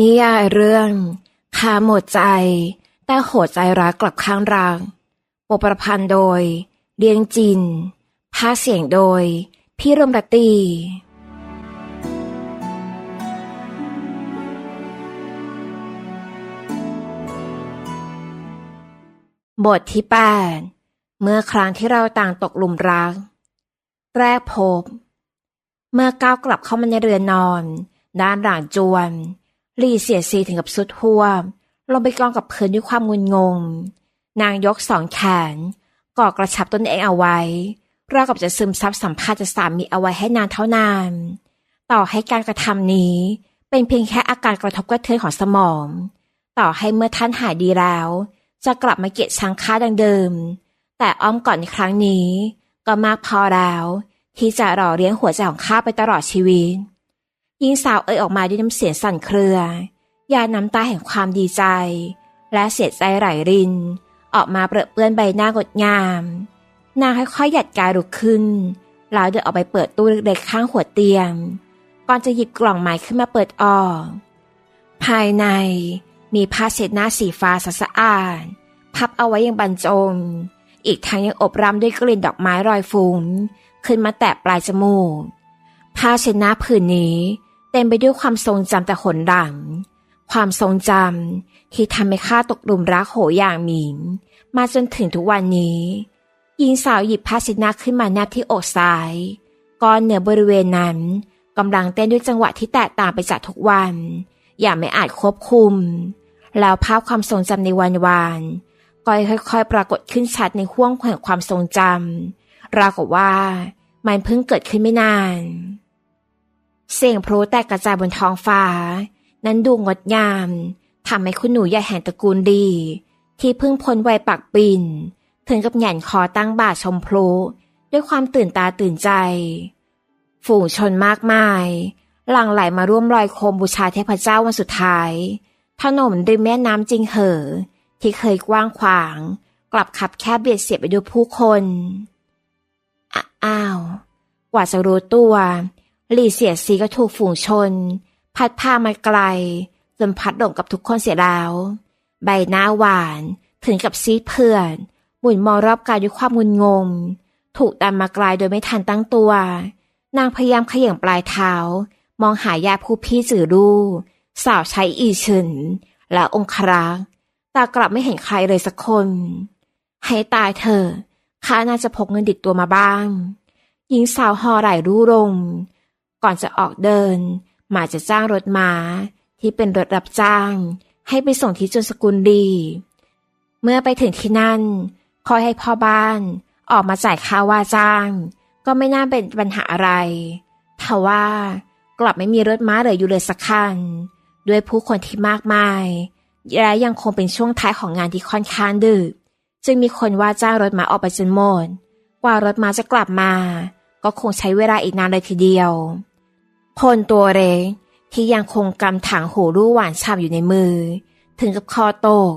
นิยายเรื่องคาหมดใจ แต่โหดใจรักกลับข้างรักบทประพันธ์โดยเลียงจินภาคเสียงโดย พี่รมรตตีบทที่แปดเมื่อครั้งที่เราต่างตกหลุมรัก แรกพบ เมื่อก้าวกลับเข้ามาในเรือนนอน ด้านหลังจวน ลีเสียดสีถึงกับสุดหัวลงไปกองกับพื้นด้วยความงุนงง นางยกสองแขนกอกระชับตนเองเอาไว้ราวกับจะซึมซับสัมผัสจากสามีเอาไว้ให้นานเท่านาน ต่อให้การกระทำนี้ เป็นเพียงแค่อาการกระทบกระเทือนของสมอง ต่อให้เมื่อท่านหายดีแล้ว จะกลับมาเกลียดชังค้าดังเดิม แต่อ้อมก่อนในครั้งนี้ ก็มากพอแล้ว ที่จะหล่อเลี้ยงหัวใจของข้าไปตลอดชีวิต หญิงสาวเอ่ยออกมาด้วยน้ำเสียงสั่นเครือยาน้ำตาแห่งความดีใจ และเสียใจไหลริน ออกมาเปรอะเปื้อนใบหน้างดงาม นางค่อยๆหยัดกายลุกขึ้นแล้วเดินออกไปเปิดตู้เล็กๆข้างหัวเตียง ก่อนจะหยิบกล่องไม้ขึ้นมาเปิดออก ภายในมีผ้าเช็ดหน้าสีฟ้าสะอาด พับเอาไว้อย่างบรรจง อีกทั้งยังอบรำด้วยกลิ่นดอกไม้รอยฟุ้งขึ้นมาแตะปลายจมูก ผ้าเช็ดหน้าผืนนี้ เต็มไปด้วยความทรงจำแต่ขนหลัง ความทรงจำที่ทำให้ข้าตกหลุมรักโหอย่างหมิง มาจนถึงทุกวันนี้หญิงสาวหยิบผ้าเช็ดหน้าขึ้นมาแนบที่อกซ้ายก้อนเหนือบริเวณนั้นกำลังเต้นด้วยจังหวะที่แตกต่างไปจากทุกวัน อย่างไม่อาจควบคุม แล้วภาพความทรงจำในวันวานก็ค่อยๆ ปรากฏขึ้นชัดในห้วงแห่งความทรงจำราวกับว่ามันเพิ่งเกิดขึ้นไม่นาน เสียงพลุแตกกระจายบนท้องฟ้า นั้นดูงดงามทำให้คุณหนูใหญ่แห่งตระกูลดี ที่เพิ่งพ้นวัยปักปินถึงกับหยันคอตั้งบ่าชมพลุด้วยความตื่นตาตื่นใจ ฝูงชนมากมาย หลั่งไหลมาร่วมลอยโคมบูชาเทพเจ้าวันสุดท้าย ถนนริมแม่น้ำจิงเหอ ที่เคยกว้างขวาง กลับขับแคบเบียดเสียดไปด้วยผู้คนอะอ้าว กว่าจะรู้ตัว หลี่เสียดสีก็ถูกฝูงชน พัดพามาไกล จนพัดหลงกับทุกคนเสียแล้ว ใบหน้าหวานถึงกับซีดเพื่อน หมุนมองรอบกายด้วยความงุนงง ถูกดันมาไกลโดยไม่ทันตั้งตัว นางพยายามขย่งปลายเท้า มองหายาผู้พี่จื่อรูสาวใช้อีฉิน และองครักษ์แต่กลับไม่เห็นใครเลยสักคน ให้ตายเถอะข้าน่าจะพกเงินติดตัวมาบ้าง หญิงสาวห่อไหลรู้รง ก่อนจะออกเดิน หมาจะจ้างรถม้า ที่เป็นรถรับจ้าง ให้ไปส่งที่จนสกุลดี เมื่อไปถึงที่นั่นคอยให้พ่อบ้านออกมาจ่ายค่าว่าจ้าง ก็ไม่น่าเป็นปัญหาอะไรทว่ากลับไม่มีรถม้าเหลืออยู่เลยสักคัน ด้วยผู้คนที่มากมาย และยังคงเป็นช่วงท้ายของงานที่ค่อนข้างดึก จึงมีคนว่าจ้างรถม้าออกไปจนหมด กว่ารถม้าจะกลับมา ก็คงใช้เวลาอีกนานเลยทีเดียว พลตัวเล็กที่ยังคงกำถังหูรูหวานฉ่ำอยู่ในมือ ถึงกับคอโตก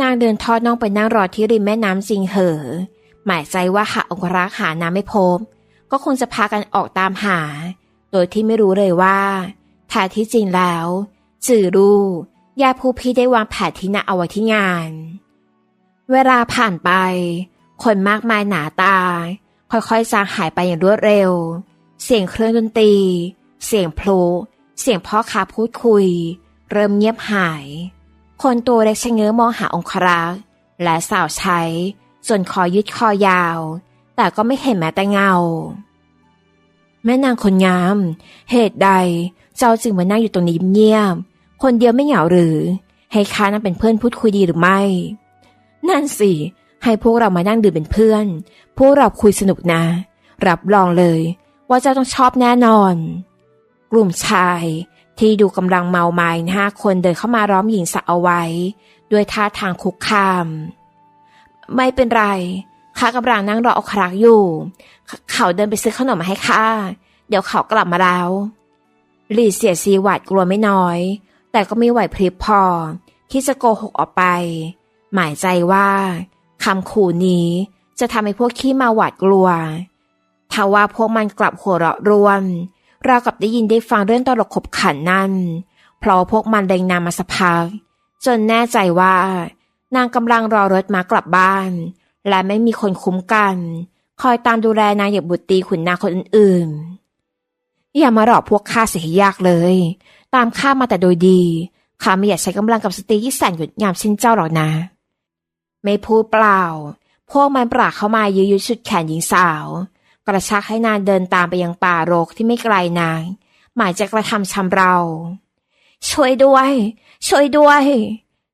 นางเดินทอดน่องไปนั่งรอที่ริมแม่น้ำจิงเหอ หมายใจว่าหากองครักหาน้ำไม่พบ ก็คงจะพากันออกตามหา โดยที่ไม่รู้เลยว่าแท้ที่จริงแล้ว จื่อรูญาติผู้พี่ได้วางแผนที่นาเอาไว้ที่งาน เวลาผ่านไป คนมากมายหนาตา ค่อยๆจางหายไปอย่างรวดเร็ว เสียงเครื่องดนตรี เสียงพลุเสียงพ่อค้าพูดคุย เริ่มเงียบหาย คนตัวเล็กชะเง้อมองหาองครักษ์และสาวใช้จนคอยืดคอยาว แต่ก็ไม่เห็นแม้แต่เงา แม่นางคนงาม เหตุใดเจ้าจึงมานั่งอยู่ตรงนี้เงียบคนเดียวไม่เหงาหรือ ให้ข้านั่งเป็นเพื่อนพูดคุยดีหรือไม่ นั่นสิให้พวกเรามานั่งดื่มเป็นเพื่อน พวกเราคุยสนุกนะ รับรองเลย ว่าเจ้าต้องชอบแน่นอน กลุ่มชายที่ดูกำลังเมาไม้ห้าคนเดินเข้ามาร้อมหญิงสาวเอาไว้ ด้วยท่าทางคุกคาม ไม่เป็นไรข้ากำลังนั่งรอเอาครักอยู่ เขาเดินไปซื้อขนมมาให้ข้าเดี๋ยวเขากลับมาแล้วหลีเสียซีหวาดกลัวไม่น้อย แต่ก็ไม่ไหวพริบพอ ที่จะโกหกออกไป หมายใจว่าคำขู่นี้จะทำให้พวกขี้มาหวาดกลัวทว่าพวกมันกลับหัวเราะร่วม เรากับได้ยินได้ฟังเรื่องตลกขบขันนั่น เพราะพวกมันเล็งนางมาสักพักจนแน่ใจว่า นางกำลังรอรถมากลับบ้าน และไม่มีคนคุ้มกัน คอยตามดูแลนางอย่างบุตรีขุนนางคนอื่นๆ อย่ามาหลอกพวกข้าเสียยากเลย ตามข้ามาแต่โดยดีข้าไม่อยากใช้กำลังกับสตรีที่แสนหยุดงามเช่นเจ้าหรอกนะ ไม่พูดเปล่า พวกมันปราเข้ามายื้อยุดชุดแขนหญิงสาว กระชากให้นางเดินตามไปยังป่ารกที่ไม่ไกลนางหมายจะกระทำชำเรา ช่วยด้วย ช่วยด้วย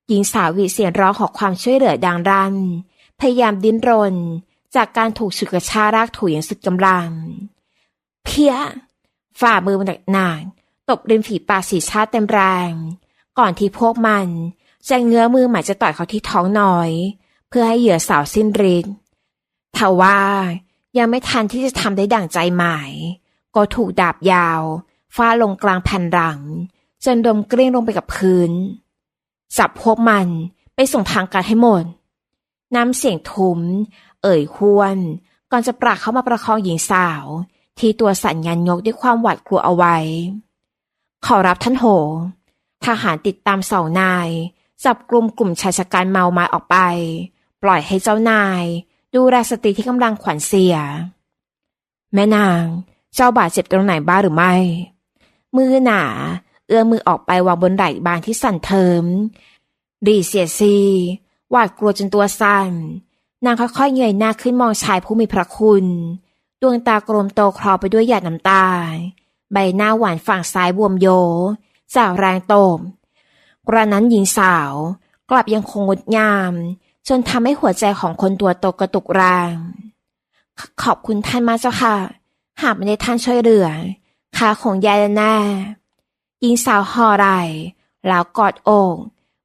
หญิงสาววีเสียงร้องขอความช่วยเหลือดังรัน พยายามดิ้นรน จากการถูกฉุดกระชากรากถูอย่างสุดกำลัง เพี้ย ฝ่ามือมันหนักตบริมฝีปากสีชาติเต็มแรง ก่อนที่พวกมันจะเงื้อมือหมายจะต่อยเขาที่ท้องน้อย เพื่อให้เหยื่อสาวสิ้นฤทธิ์ทว่า ยังไม่ทันที่จะทำได้ดั่งใจหมาย ก็ถูกดาบยาวฟาดลงกลางแผ่นหลัง จนดมกลี้งลงไปกับพื้น จับพวกมันไปส่งทางการให้หมด น้ำเสียงทุ้ม เอ่ยควรก่อนจะปรากเข้ามาประคองหญิงสาว ที่ตัวสั่นงันยกด้วยความหวาดกลัวเอาไว้ ขอรับท่านโห ทหารติดตามสองนาย จับกลุ่มกลุ่มชายชะกันเมาไม้ออกไป ปล่อยให้เจ้านาย ดูแลสตรีที่กำลังขวัญเสีย แม่นาง เจ้าบาดเจ็บตรงไหนบ้างหรือไม่ มือหนา เอื้อมมือออกไปวางบนไหล่บางที่สั่นเทิมรีเสียซีหวาดกลัวจนตัวสั่น นางค่อยๆเงยหน้าขึ้นมองชายผู้มีพระคุณ ดวงตากลมโตคลอไปด้วยหยาดน้ำตา ใบหน้าหวานฝั่งซ้ายบวมโย จากแรงโตมกระนั้นหญิงสาวกลับยังคงงดงาม จนทำให้หัวใจของคนตัวโตกระตุกแรงขขอบคุณท่านมากเจ้าค่ะ หากไม่ได้ท่านช่วยเหลือขาของยายแน่หญิงสาวห่อไหล่แล้วกอดอก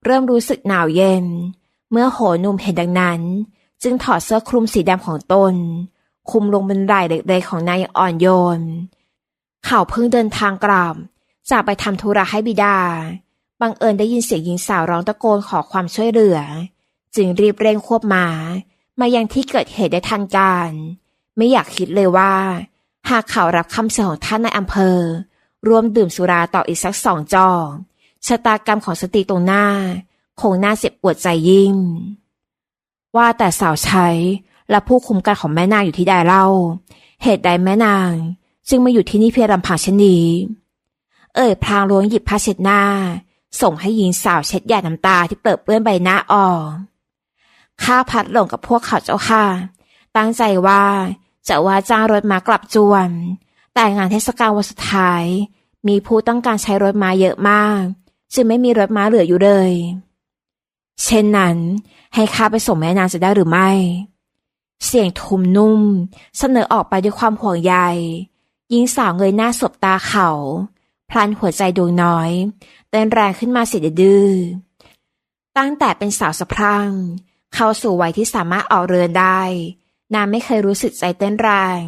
เริ่มรู้สึกหนาวเย็น เมื่อโหนุ่มเห็นดังนั้น จึงถอดเสื้อคลุมสีดำของตน คุมลงบนไหล่เล็กๆของนายอ่อ่อนโยน เขาเพิ่งเดินทางกลับจากไปทำธุระให้บิดา บังเอิญได้ยินเสียงหญิงสาวร้องตะโกนขอความช่วยเหลือ จึงรีบเร่งควบมามายังที่เกิดเหตุได้ทันการ ไม่อยากคิดเลยว่า หากเขารับคำเสนอของท่านในอำเภอ ร่วมดื่มสุราต่ออีกสักสองจอกชะตากรรมของสตรีตรงหน้า คงน่าเจ็บปวดใจยิ่ง ว่าแต่สาวใช้และผู้คุมการของแม่นางอยู่ที่ใดเล่า เหตุใดแม่นาง จึงมาอยู่ที่นี่เพียงลำพังเช่นนี้เอ่ยพลางล้วงหยิบผ้าเช็ดหน้า ส่งให้หญิงสาวเช็ดหยาดน้ำตาที่เปิดเปื้อนใบหน้าออก ข้าพัดหลงกับพวกเขาเจ้าค่ะ ตั้งใจว่าจะว่าจ้างรถม้ากลับจวน แต่งานเทศกาลวันสุดท้าย มีผู้ต้องการใช้รถม้าเยอะมาก จึงไม่มีรถม้าเหลืออยู่เลย เช่นนั้นให้ข้าไปส่งแม่นางจะได้หรือไม่ เสียงทุมนุ่ม เสนอออกไปด้วยความห่วงใยหญิงสาวเงยหน้าสบตาเขา พลันหัวใจดวงน้อยเต้นแรงขึ้นมาเสียดื้อตั้งแต่เป็นสาวสะพรั่ง เข้าสู่วัยที่สามารถออกเรือนได้ นางไม่เคยรู้สึกใจเต้นแรง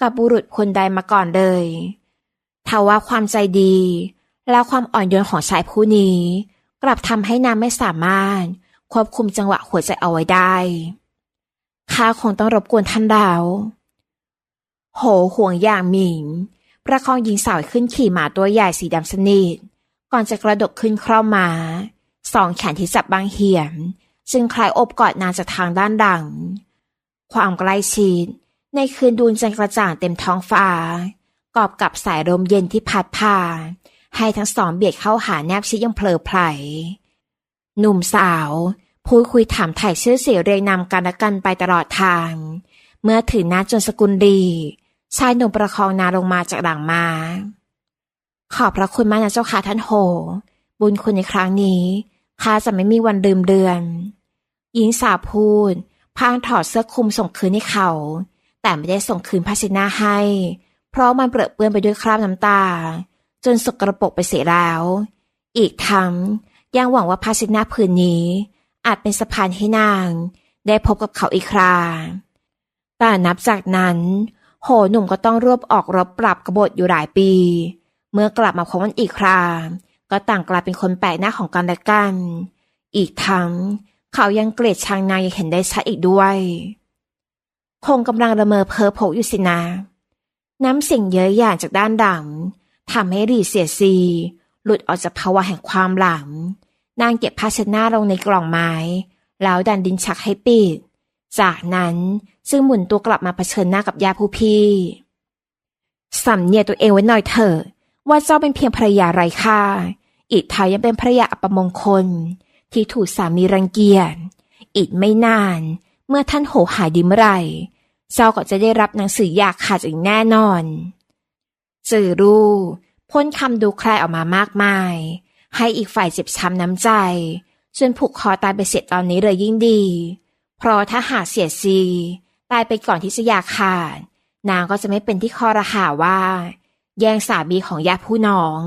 กับบุรุษคนใดมาก่อนเลยทว่าความใจดี และความอ่อนโยนของชายผู้นี้ กลับทำให้นางไม่สามารถ ควบคุมจังหวะหัวใจเอาไว้ได้ข้าคงต้องรบกวนท่านดาวโหห่วงอย่างหมิง ประคองหญิงสาวขึ้นขี่หมาตัวใหญ่สีดำสนิท ก่อนจะกระดกขึ้นคร่อมมา สองแขนที่จับบางเหี่ยม จึงคล้ายอบกอดนางจากทางด้านดัง ความใกล้ชิดในคืนดวงจันกระจ่างเต็มท้องฟ้า กอบกับสายลมเย็นที่พัดผ่านให้ทั้งสองเบียดเข้าหาแนบชิดยังเพลอไพลหนุ่มสาว พูดคุยถามถ่ายชื่อเสียเรียงนำกันและกันไปตลอดทาง เมื่อถึงน้าจนสกุลดี ชายหนุ่มประคองนาลงมาจากหลังมา ขอบพระคุณมากนะเจ้าค่ะท่านโห บุญคุณในครั้งนี้ ข้าจะไม่มีวันลืมเดือน หญิงสาวพูดพางถอดเสื้อคลุมส่งคืนให้เขา แต่ไม่ได้ส่งคืนผ้าเช็ดหน้าให้ เพราะมันเปรอะเปื้อนไปด้วยคราบน้ำตา จนสกระปรกไปเสียแล้ว อีกทั้งยังหวังว่าผ้าเช็ดหน้าผืนนี้ อาจเป็นสะพานให้นาง ได้พบกับเขาอีกคราแต่นับจากนั้น โหหนุ่มก็ต้องรวบออกรบปรับกบฏอยู่หลายปี เมื่อกลับมาพบกันอีกครา ก็ต่างกลายเป็นคนแปลกหน้าของกันและกัน อีกทั้งเขายังเกลียดชังนางยังเห็นได้ชัดอีกด้วย คงกำลังละเมอเพ้อโผอยู่สินะ น้ำเสิ่งเยอะอย่างจากด้านดังทำให้รีเสียซี หลุดออกจากภาวะแห่งความหลัง นางเก็บผ้าเช็ดหน้าลงในกล่องไม้ แล้วดันดินชักให้ปิด จากนั้นซึ่งหมุนตัวกลับมาเผชิญหน้ากับยาผู้พี่สำเนียตัวเองไว้หน่อยเถอะว่าเจ้าเป็นเพียงภรรยาไร้ค่า อีกทายยังเป็นภรรยาอัปมงคล ที่ถูกสามีรังเกียจ อีกไม่นาน เมื่อท่านโหหายดีเมื่อไหร่เจ้าก็จะได้รับหนังสืออยากขาดอย่างแน่นอนสื่อรู้พ่นคำดูใครออกมามากมาย ให้อีกฝ่ายเจ็บช้ำน้ำใจจนผูกคอตายไปเสียตอนนี้เลยยิ่งดี เพราะถ้าหากเสียซีตายไปก่อนที่จะอยากขาด นางก็จะไม่เป็นที่คอรหาว่า แย่งสามีของญาติผู้น้อง